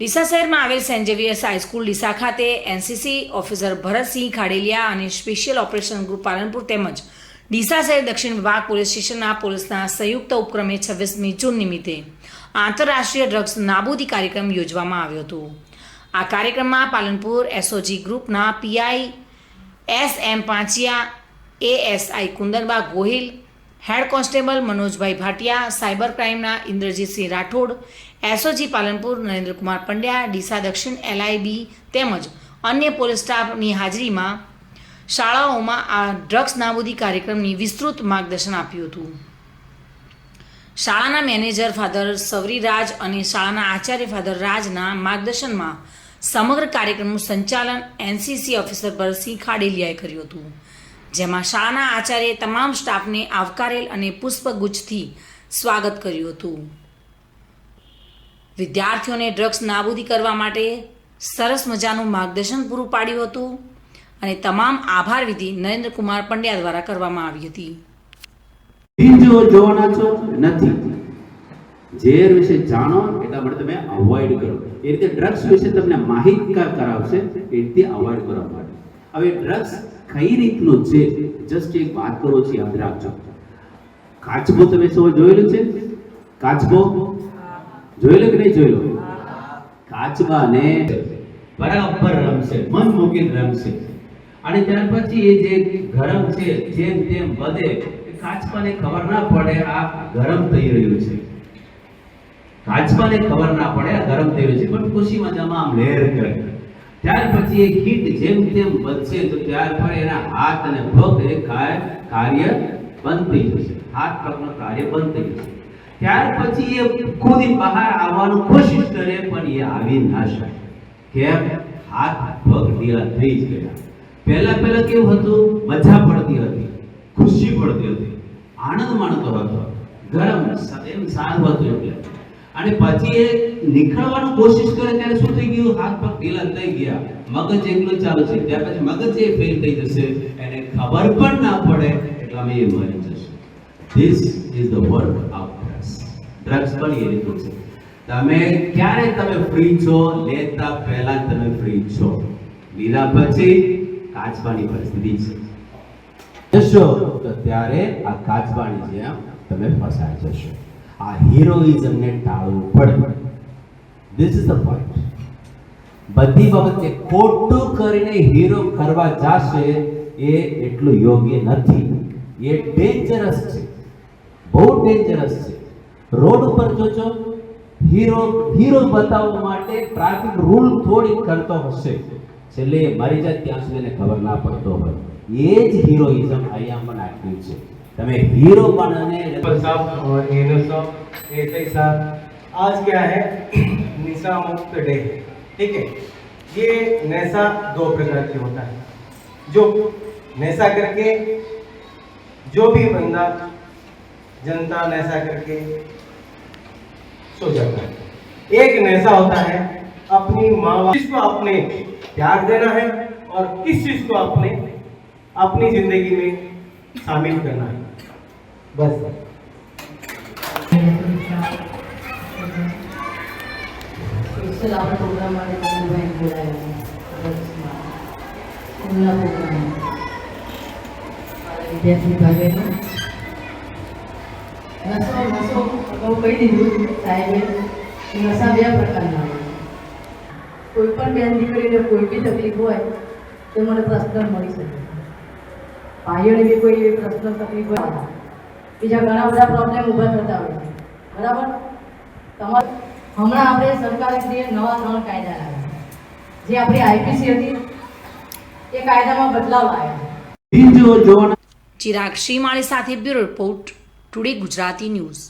ડીસા શહેરમાં આવેલ Saint Xavier's high school Deesa ખાતે એનસીસી ઓફિસર ભરતસિંહ ખાડેલિયા અને સ્પેશિયલ ઓપરેશન ગ્રુપ પાલનપુર તેમજ ડીસા શહેર દક્ષિણ વિભાગ પોલીસ સ્ટેશનના પોલીસના સંયુક્ત ઉપક્રમે છવ્વીસમી જૂન નિમિત્તે આંતરરાષ્ટ્રીય ડ્રગ્સ નાબૂદી કાર્યક્રમ યોજવામાં આવ્યો હતો. આ કાર્યક્રમમાં પાલનપુર એસઓજી ગ્રુપના PI S M Panchiya, ASI Kundanba Gohil head constable Manojbhai Bhatia, cyber ક્રાઇમના Indrajitsinh Rathod, SOG Palanpur Narendrakumar Pandya, Deesa દક્ષિણ એલઆઈબી તેમજ અન્ય પોલીસ સ્ટાફની હાજરીમાં શાળાઓમાં આ ડ્રગ્સ નાબૂદી કાર્યક્રમની વિસ્તૃત માર્ગદર્શન આપ્યું હતું. શાળાના મેનેજર ફાધર સવરીરાજ અને શાળાના આચાર્ય ફાધર રાજના માર્ગદર્શનમાં સમગ્ર કાર્યક્રમનું સંચાલન એનસીસી ઓફિસર ભરતસિંહ ખાડેલિયાએ કર્યું હતું. જેમાં શાળાના આચાર્યે તમામ સ્ટાફને આવકારેલ અને પુષ્પગુચ્છથી સ્વાગત કર્યું હતું. વિદ્યાર્થીઓને ડ્રગ્સ નાબૂદી કરવા માટે સરસ મજાનું માર્ગદર્શન પૂરું પાડ્યું હતું અને તમામ આભાર વિધિ નરેન્દ્રકુમાર પંડ્યા દ્વારા કરવામાં આવી હતી. જોવાના છો? નથી. ઝેર વિશે જાણો એટલા માટે તમે અવોઇડ કરો. એ રીતે ડ્રગ્સ વિશે તમને માહિતગાર કરાવશે એ રીતે અવોઇડ કરવા માટે. હવે ડ્રગ્સ કઈ રીતનું છે? જસ્ટ એક વાત કરો છું, યાદ રાખજો. કાચબો તમે સૌ જોયેલું છે? કાચબો? જોયેલું કે નહીં જોયેલો? કાચબાને બરાબર રમશે, મન મૂકીને રમશે. અને ત્યાર પછી એ જે ગરમ છે, જેમ તેમ વધે કાચબાને ખબર ના પડે, આ ગરમ થઈ રહ્યું છે. કાચબાને ખબર ના પડે, આ ગરમ થઈ રહ્યું છે. પણ ખુશી મજામાં આમ લહેર કરે. ત્યાર પછી એ કીટ જેમ તેમ વધશે તો ત્યાર પર એના હાથ અને પગ એ કાર્ય બંધ થઈ જશે. હાથ, પગનું કાર્ય બંધ થઈ જશે. ત્યાર પછી એ ખુદ બહાર આવવાનું કોશિશ કરે, પણ એ આવી ના શકે. કેમ? હાથ, પગ ઢીલા થઈ જ ગયા. પહેલા પહેલા કેવું હતું? મજા પડતી હતી. ખુશી પડતી હતી. આનંદ માણતો હતો. ગરમ, એમ સારું હતું એટલે. અને પછી એ નીકળવાનું કોશિશ કરે, ત્યારે શું ગયું હાથ પગ ઢીલા થઈ ગયા. મગજ એકલું ચાલુ છે. ત્યાર પછી મગજ એ ફેલ થઈ જશે. એને ખબર પણ ના પડે. એટલામાં એ મરી જશે. This is the work of drugs drugs પણ એ રીતનું છે. તમે ક્યારે તમે ફ્રી છો? લેતા પહેલા તમે ફ્રી છો. લીધા પછી કાચબાની પરિસ્થિતિ છે. જશો તો ત્યારે આ કાચબાની જેમ તમે ફસાઈ જશો. આ હિરોઇઝમને ટાળવું પડે. ધીસ ઇઝ the પોઈન્ટ બધી બાબતે ખોટું કરીને હીરો કરવા જાશે એ એટલું યોગ્ય નથી એ ડેન્જરસ છે બહુ ડેન્જરસ છે રોડ ઉપર જોજો હીરો હીરો બતાવવા માટે ટ્રાફિક રૂલ થોડી કરતો હશે છેલ્લે એ મરી જાય ત્યાં સુધી એને ખબર ના પડતો હોય એ જ હીરોઇઝમ અહીંયા પણ આપ્યું છે તમે હીરો પણ पर साहब और एनो साहब एसआई साहब आज क्या है निशा मुक्त डे ठीक है? ये नशा दो प्रकार के होता है। जो नशा करके, जो भी बंदा जनता नशा करके सो जाता है। एक नशा होता है अपनी माँ किसको आपने प्यार देना है और किस चीज़ को आपने अपनी ज़िंदगी में शामिल करना है? बस। સ્પેશિયલ આપણા પ્રોગ્રામ માટે બેન બોલાવ્યા સ્કૂલના પ્રોગ્રામ વિદ્યાર્થી ભાગેનો નશો નશો અગાઉ કહી કોઈ પણ બેન દીકરીને કોઈ બી તકલીફ હોય, તો મને પર્સનલ મળી શકે. ભાઈઓને બી કોઈ એવી પર્સનલ તકલીફ હોય. બીજા ઘણા બધા પ્રોબ્લેમ ઊભા થતા હોય છે. બરાબર? તમારે હમણાં આપણે સરકારશ્રીએ નવા ત્રણ કાયદા લાવ્યા જે આપણી આઈપીસી હતી એ કાયદામાં બદલાવ આવ્યા બીજો ચિરાગ શ્રીમાળી સાથે bureau report today Gujarati news.